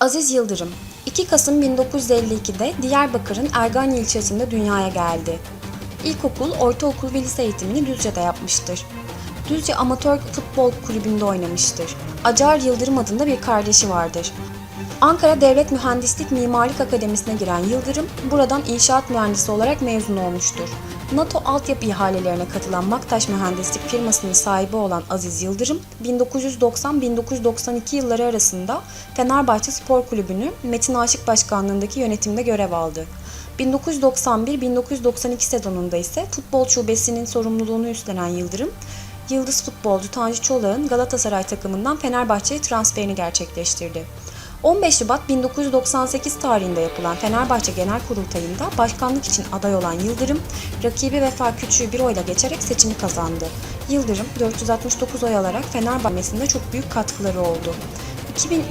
Aziz Yıldırım 2 Kasım 1952'de Diyarbakır'ın Ergani ilçesinde dünyaya geldi. İlkokul, ortaokul ve lise eğitimini Düzce'de yapmıştır. Düzce Amatör Futbol Kulübü'nde oynamıştır. Acar Yıldırım adında bir kardeşi vardır. Ankara Devlet Mühendislik Mimarlık Akademisi'ne giren Yıldırım, buradan inşaat mühendisi olarak mezun olmuştur. NATO altyapı ihalelerine katılan Maktaş Mühendislik firmasının sahibi olan Aziz Yıldırım, 1990-1992 yılları arasında Fenerbahçe Spor Kulübü'nü Metin Aşık Başkanlığındaki yönetimde görev aldı. 1991-1992 sezonunda ise futbol şubesinin sorumluluğunu üstlenen Yıldırım, Yıldız futbolcu Tanju Çolak'ın Galatasaray takımından Fenerbahçe'ye transferini gerçekleştirdi. 15 Şubat 1998 tarihinde yapılan Fenerbahçe Genel Kurultayı'nda başkanlık için aday olan Yıldırım, rakibi Vefa Küçük'ü bir oyla geçerek seçimi kazandı. Yıldırım 469 oy alarak Fenerbahçe'sinde çok büyük katkıları oldu. 2000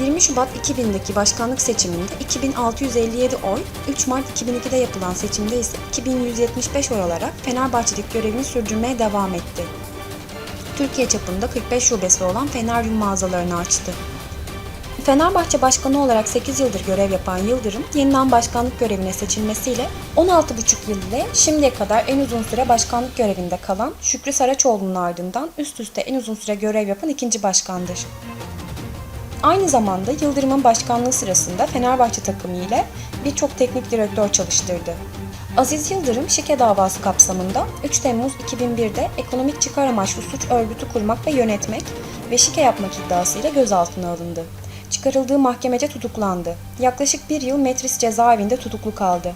20 Şubat 2000'deki başkanlık seçiminde 2657 oy, 3 Mart 2002'de yapılan seçimde ise 2175 oy alarak Fenerbahçe'deki görevini sürdürmeye devam etti. Türkiye çapında 45 şubesi olan Feneryum mağazalarını açtı. Fenerbahçe Başkanı olarak 8 yıldır görev yapan Yıldırım, yeniden başkanlık görevine seçilmesiyle 16,5 yıl ile şimdiye kadar en uzun süre başkanlık görevinde kalan Şükrü Saraçoğlu'nun ardından üst üste en uzun süre görev yapan ikinci başkandır. Aynı zamanda Yıldırım'ın başkanlığı sırasında Fenerbahçe takımı ile birçok teknik direktör çalıştırdı. Aziz Yıldırım şike davası kapsamında 3 Temmuz 2001'de ekonomik çıkar amaçlı suç örgütü kurmak ve yönetmek ve şike yapmak iddiasıyla gözaltına alındı. Çıkarıldığı mahkemece tutuklandı. Yaklaşık bir yıl Metris cezaevinde tutuklu kaldı.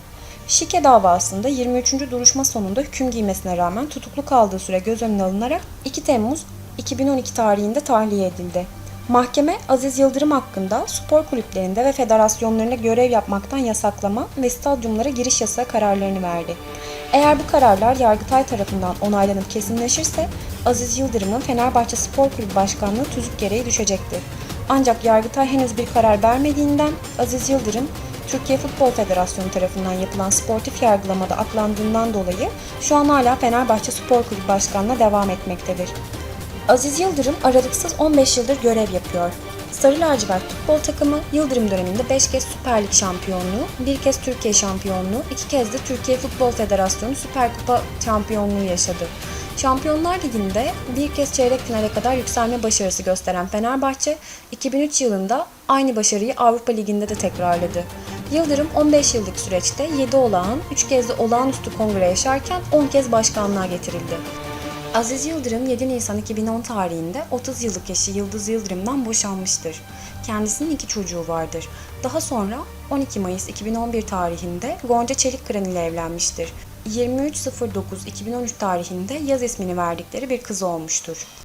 Şike davasında 23. duruşma sonunda hüküm giymesine rağmen tutuklu kaldığı süre göz önüne alınarak 2 Temmuz 2012 tarihinde tahliye edildi. Mahkeme Aziz Yıldırım hakkında spor kulüplerinde ve federasyonlarında görev yapmaktan yasaklama ve stadyumlara giriş yasağı kararlarını verdi. Eğer bu kararlar Yargıtay tarafından onaylanıp kesinleşirse Aziz Yıldırım'ın Fenerbahçe Spor Kulübü Başkanlığı tüzük gereği düşecektir. Ancak Yargıtay henüz bir karar vermediğinden Aziz Yıldırım Türkiye Futbol Federasyonu tarafından yapılan sportif yargılamada aklandığından dolayı şu an hala Fenerbahçe Spor Kulübü Başkanlığı'na devam etmektedir. Aziz Yıldırım aralıksız 15 yıldır görev yapıyor. Sarı lacivert futbol takımı Yıldırım döneminde 5 kez Süper Lig şampiyonluğu, bir kez Türkiye şampiyonluğu, 2 kez de Türkiye Futbol Federasyonu Süper Kupa şampiyonluğu yaşadı. Şampiyonlar Ligi'nde bir kez çeyrek finale kadar yükselme başarısı gösteren Fenerbahçe, 2003 yılında aynı başarıyı Avrupa Ligi'nde de tekrarladı. Yıldırım 15 yıllık süreçte 7 olağan, 3 kez de olağanüstü kongre yaşarken 10 kez başkanlığa getirildi. Aziz Yıldırım 7 Nisan 2010 tarihinde 30 yıllık eşi Yıldız Yıldırım'dan boşanmıştır. Kendisinin iki çocuğu vardır. Daha sonra 12 Mayıs 2011 tarihinde Gonca Çelikkıran ile evlenmiştir. 23.09.2013 tarihinde Yaz ismini verdikleri bir kızı olmuştur.